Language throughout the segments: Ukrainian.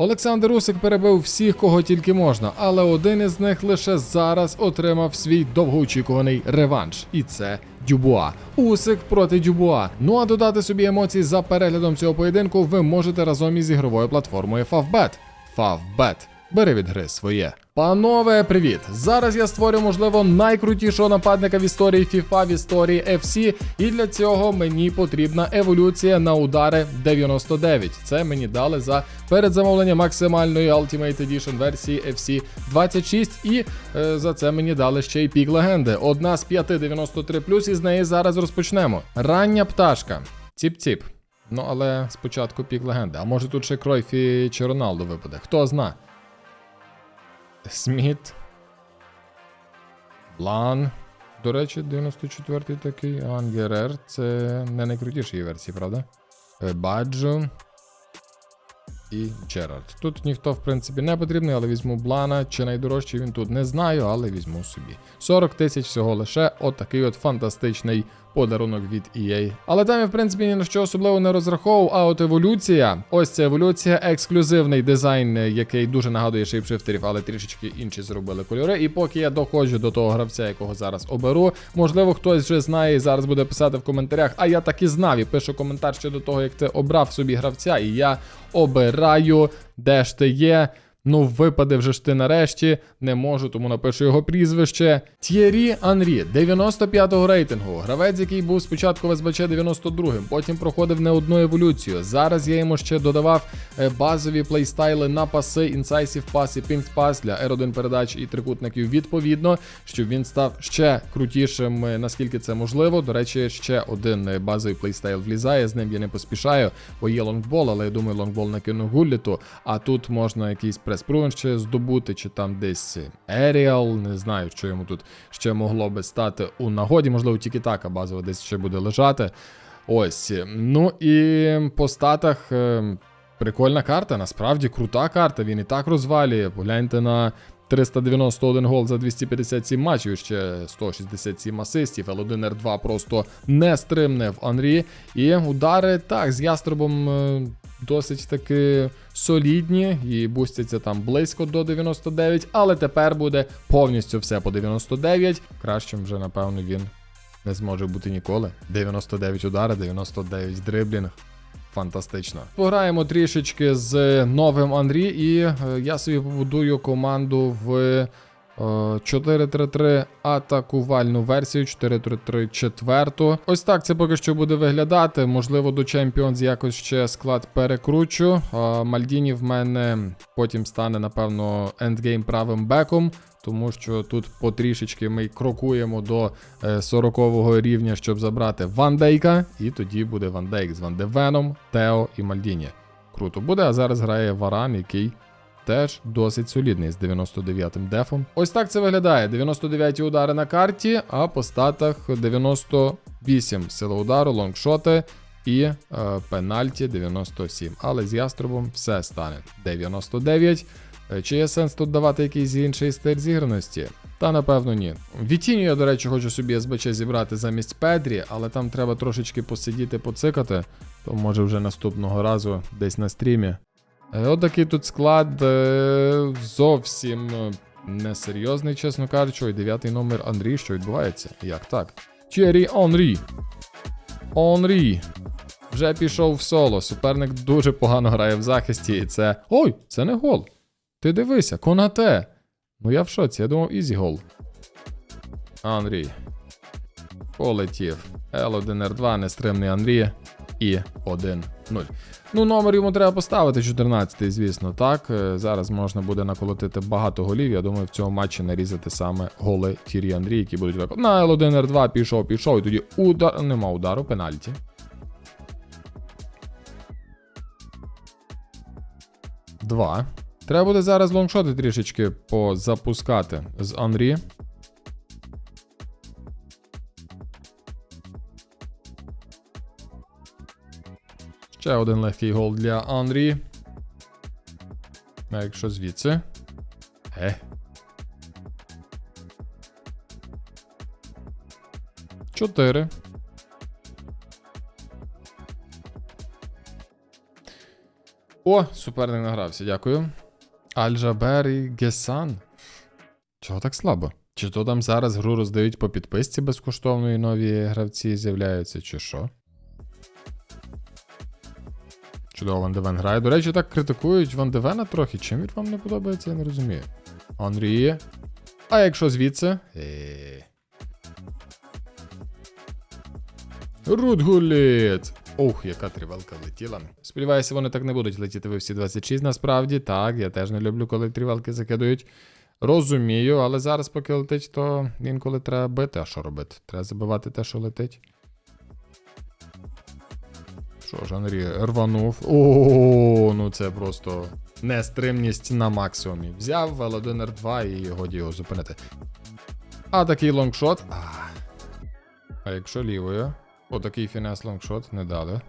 Олександр Усик перебив всіх, кого тільки можна, але один із них лише зараз отримав свій довгоочікуваний реванш, і це Дюбуа. Усик проти Дюбуа. Ну а додати собі емоцій за переглядом цього поєдинку ви можете разом із ігровою платформою Favbet. Favbet. Бери від гри своє. Панове, привіт! Зараз я створю, можливо, найкрутішого нападника в історії FIFA, в історії FC, і для цього мені потрібна еволюція на удари 99. Це мені дали за передзамовлення максимальної Ultimate Edition версії FC 26, і е, за це мені дали ще й пік легенди. Одна з п'яти 93 і з неї зараз розпочнемо. Рання пташка. Ціп-ціп. Ну, але спочатку пік легенди. А може тут ще Кройфі чи Роналду випаде? Хто зна. Сміт. Блан. До речі, 94-й такий. Ангерер. Це не найкрутіші версії, правда? Е, Баджо. І Джерард. Тут ніхто, в принципі, не потрібний, але візьму Блана. Чи найдорожчий він тут не знаю, але візьму собі. 40 тисяч всього лише. Отакий от фантастичний подарунок від EA. Але там я, в принципі, ні на що особливо не розраховував. А от еволюція. Ось ця еволюція, ексклюзивний дизайн, е, який дуже нагадує шейпшифтерів, але трішечки інші зробили кольори. І поки я доходжу до того гравця, якого зараз оберу, можливо, хтось вже знає і зараз буде писати в коментарях. А я так і знав і пишу коментар ще до того, як ти обрав собі гравця, і я обираю, де ж ти є. Ну, випаде вже ж ти нарешті, не можу, тому напишу його прізвище. Т'єрі Анрі, 95-го рейтингу. Гравець, який був спочатку в СБЧ 92-м, потім проходив не одну еволюцію. Зараз я йому ще додавав е, базові плейстайли на паси, інсайсів пас і пінг пас для R1 передач і трикутників відповідно, щоб він став ще крутішим, е, наскільки це можливо. До речі, ще один е, базовий плейстайл влізає, з ним я не поспішаю, бо є лонгбол, але я думаю, лонгбол накину гулліту, а тут можна якийсь прес-прувен ще здобути, чи там десь Еріал, не знаю, що йому тут ще могло би стати у нагоді, можливо, тільки така базова десь ще буде лежати. Ось. Ну і по статах. е, Прикольна карта, насправді крута карта. Він і так розвалює. Погляньте на 391 гол за 257 матчів, ще 167 асистів. L1R2 просто не стримне в Анрі. І удари так, з яструбом е, досить таки солідні і бустяться там близько до 99, але тепер буде повністю все по 99. Кращим вже, напевно, він не зможе бути ніколи. 99 удари, 99 дриблінг. Фантастично. Пограємо трішечки з новим Андрі, і е, я собі побудую команду в 4-3-3 атакувальну версію, 4-3-3 четверту. Ось так це поки що буде виглядати. Можливо, до Champions якось ще склад перекручу. Мальдіні в мене потім стане, напевно, ендгейм правим беком. Тому що тут потрішечки ми крокуємо до е, 40-го рівня, щоб забрати Ван Дейка, і тоді буде Ван Дейк з Ван Девеном, Тео і Мальдіні. Круто буде, а зараз грає Варан, який теж досить солідний з 99-м дефом. Ось так це виглядає: 99-ті удари на карті, а по статах 98 сила удару, лонгшоти і е, пенальті 97. Але з яструбом все стане 99. Е, Чи є сенс тут давати якийсь інший стиль зіграності? Та напевно ні. Вітіню я, до речі, хочу собі СБЧ зібрати замість Педрі, але там треба трошечки посидіти, поцикати, то може вже наступного разу десь на стрімі. Е, Отакий тут склад е, зовсім е, несерйозний, чесно кажучи. Ой, дев'ятий номер Андрій, що відбувається? Як так? Черрі Онрі. Онрі. Вже пішов в соло. Суперник дуже погано грає в захисті, і це. Ой, це не гол. Ти дивися, конате. Ну я в шоці, я думав, ізі гол. Андрій. Полетів. Л1Р2, нестримний Андрій. І 1-0. Ну, номер йому треба поставити 14, звісно, так. Е, Зараз можна буде наколотити багато голів. Я думаю, в цьому матчі нарізати саме голи Тірі Андрій, які будуть виконати. На Л1Р2 пішов, пішов, і тоді удар. Нема удару, пенальті. Два. Треба буде зараз лонгшоти трішечки позапускати з Анрі. Ще один легкий гол для Анрі. А якщо звідси. Е. Чотири. О, суперник награвся, дякую. Альжабер і Гесан. Чого так слабо? Чи то там зараз гру роздають по підписці безкоштовно і нові гравці з'являються, чи що? Чудово, Ван Девен грає. До речі, так критикують Ван Девена трохи. Чим він вам не подобається, я не розумію. Анрі. А якщо звідси? Е. Рудгуліт! Ох, яка тривалка влетіла. Сподіваюся, вони так не будуть летіти ви всі 26. Насправді, так, я теж не люблю, коли тривалки закидують. Розумію, але зараз, поки летить, то інколи треба бити. А що робити? Треба забивати те, що летить. Що ж, Анрі рванув. О, ну це просто нестримність на максимумі. Взяв L1 R2 і годі його зупинити. А такий лонгшот. А, а якщо лівою? Отакий фінес лонгшот не дали.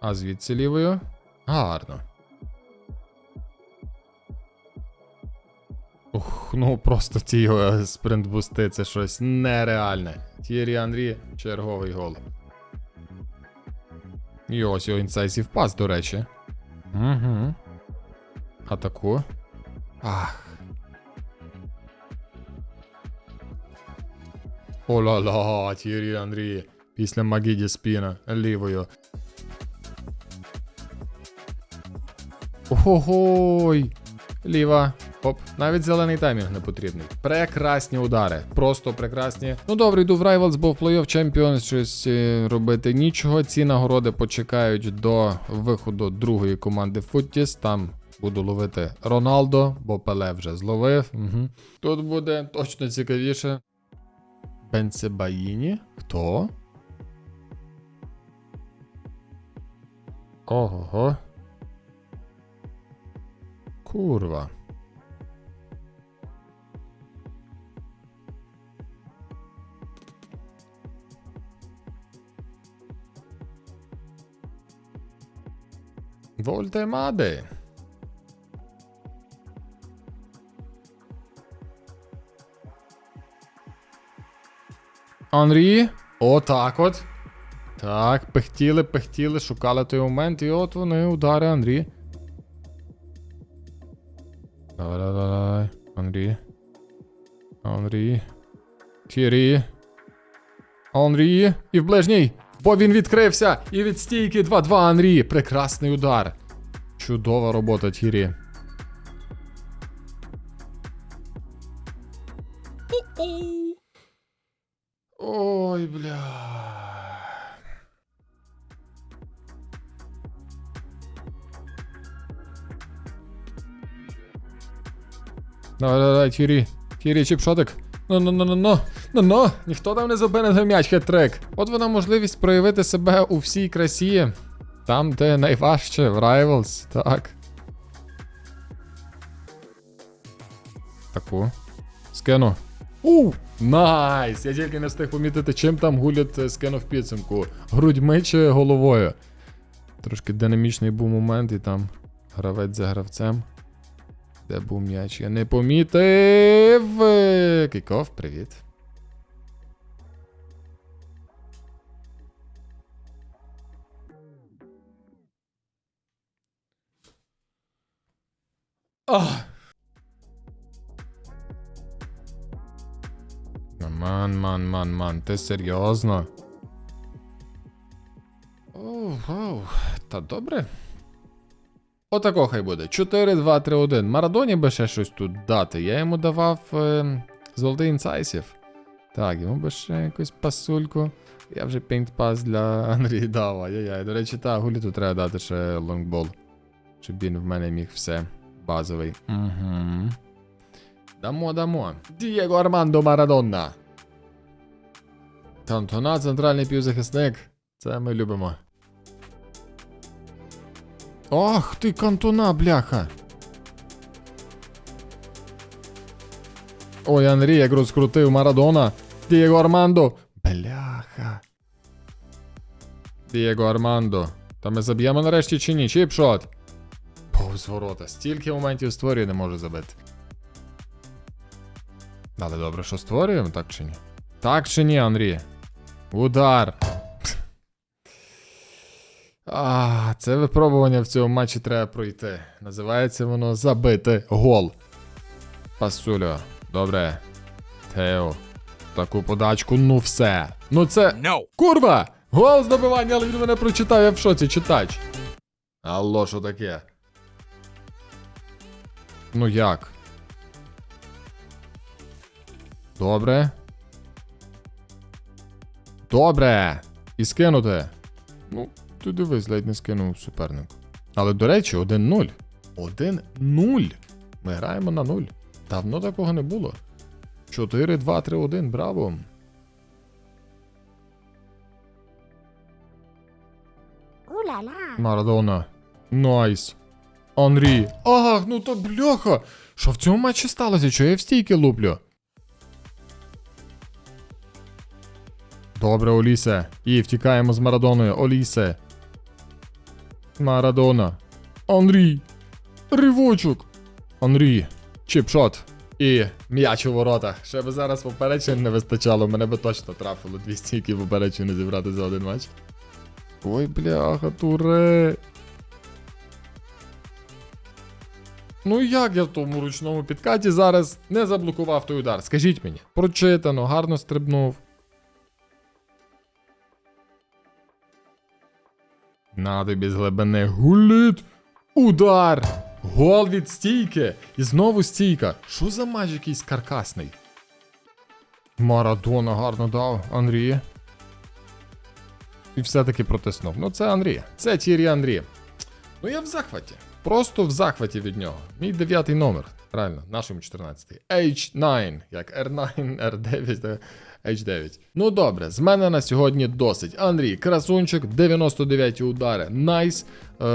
А звідси лівою? Гарно. Ух, ну просто ті спринтбусти, це щось нереальне. Тірі Анрі, черговий гол. І ось його інсайсів пас, до речі. Угу. Атаку. Ах. О-ла-ла, Тірі Анрі. Після Магіді спіна лівою. Ого-гой! Ліва. Оп, навіть зелений таймінг не потрібний. Прекрасні удари. Просто прекрасні. Ну добре, йду в Rivals, бо в Playoff Champions щось е, робити нічого. Ці нагороди почекають до виходу другої команди Футтіс. Там буду ловити Роналдо, бо Пеле вже зловив. Угу. Тут буде точно цікавіше. Бенцебаїні? Хто? Ого. Kurwa. Volte Анрі. Отак от. Так, пихтіли, пихтіли, шукали той момент, і от вони удари Анрі. Давай, давай, давай. Анрі. Анрі. Тірі. Анрі. І в ближній. Бо він відкрився. І від стійки 2-2 Анрі. Прекрасний удар. Чудова робота, Тірі. Ой, бля. Давай, давай, давай, Тірі. Тірі, чіпшотик. Ну, ну, ну, ну, ну, ну, ну, ніхто там не зупинить м'яч хет-трек. От вона можливість проявити себе у всій красі. Там, де найважче, в Rivals, так. Таку. Скину. У, найс! Я тільки не встиг помітити, чим там гулять е, скину в підсумку. Грудьми чи головою. Трошки динамічний був момент, і там гравець за гравцем. Де був м'яч? Я не помітив. Кіков, привіт. Ах. Ман, ман, ман, ман, ти серйозно? Оу, оу, та добре. Отако хай буде. 4, 2, 3, 1. Марадоні би ще щось тут дати. Я йому давав е, золотий інсайсів. Так, йому би ще якусь пасульку. Я вже пейнт пас для Андрій дав. Ай-яй-яй. До речі, так, гулі тут треба дати ще лонгбол. Щоб він в мене міг все. Базовий. Угу. Дамо, дамо. Дієго Армандо Марадонна. Кантона, центральний півзахисник. Це ми любимо. Ах ти кантона, бляха. Ой, Анрі, як розкрутив Марадона. Дієго Армандо. Бляха. Дієго Армандо. Та ми заб'ємо нарешті чи ні? Чіпшот. Повз ворота. Стільки моментів створює, не може забити. Але добре, що створюємо, так чи ні? Так чи ні, Анрі? Удар. А, це випробування в цьому матчі треба пройти. Називається воно забити гол. Пасульо. Добре. Тео. Таку подачку, ну все. Ну це. No. Курва! Гол з добивання, але він мене прочитав, я в шоці читач. Алло, що таке? Ну як? Добре. Добре. І скинути. Ну, ти дивись, ледь не скинув суперник. Але, до речі, 1-0. 1-0. Ми граємо на 0. Давно такого не було. 4-2-3-1, браво. Марадона. Найс. Анрі. Ах, ну то бляха. Що в цьому матчі сталося? Чого я в стійки луплю? Добре, Олісе. І втікаємо з Марадоною. Олісе. Марадона. Анрі. Ривочок. Анрі. Чіпшот. І м'яч у воротах. Ще би зараз попереджень не вистачало, мене би точно трафило дві стійки попереджень зібрати за один матч. Ой, бляха, туре. Ну як я в тому ручному підкаті зараз не заблокував той удар? Скажіть мені. Прочитано, гарно стрибнув. На тобі з глибини гуліт. Удар! Гол від стійки! І знову стійка. Що за матч якийсь каркасний? Марадона гарно дав, Андрій. І все-таки протиснув. Ну це Андрій. Це Тірі Андрій. Ну я в захваті. Просто в захваті від нього. Мій дев'ятий номер. Правильно, нашому 14-й. H9, як R9, R9, H9. Ну добре, з мене на сьогодні досить. Андрій, красунчик, 99 удари. Найс. Е,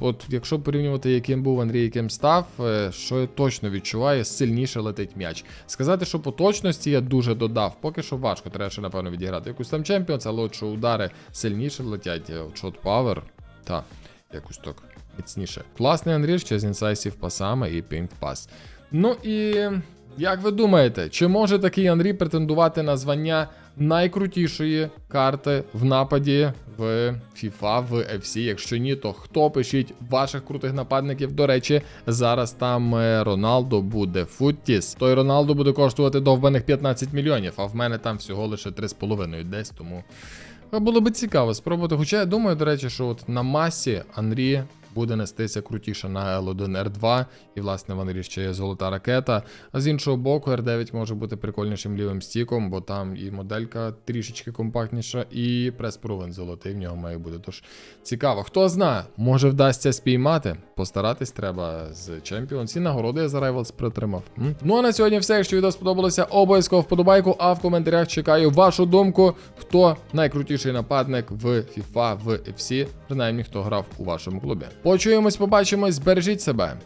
от якщо порівнювати, яким був Андрій, яким став, е, що я точно відчуваю, сильніше летить м'яч. Сказати, що по точності я дуже додав. Поки що важко, треба ще, напевно, відіграти якусь там Champions, але от що удари сильніше летять, е, от Shot Power, та якось так міцніше. Класний Андрій ще з інсайсів пасами і Pink Pass. Ну і як ви думаєте, чи може такий Андрій претендувати на звання найкрутішої карти в нападі в FIFA, в FC? Якщо ні, то хто пишіть ваших крутих нападників? До речі, зараз там е, Роналдо буде Футтіс. Той Роналдо буде коштувати довбаних 15 мільйонів, а в мене там всього лише 3,5 десь, тому. Було би цікаво спробувати. Хоча я думаю, до речі, що от на масі Анрі буде нестися крутіше на L1 R2, і власне в Анрі ще є золота ракета. А з іншого боку, R9 може бути прикольнішим лівим стіком, бо там і моделька трішечки компактніша, і прес-провен золотий в нього має бути. Тож цікаво, хто знає, може вдасться спіймати. Постаратись треба з Champions. І нагороди я за Rivals притримав. М? Ну а на сьогодні все. Якщо відео сподобалося, обов'язково вподобайку, а в коментарях чекаю вашу думку, хто найкрутіший нападник в FIFA, в FC, принаймні хто грав у вашому клубі. Почуємось, побачимось, бережіть себе.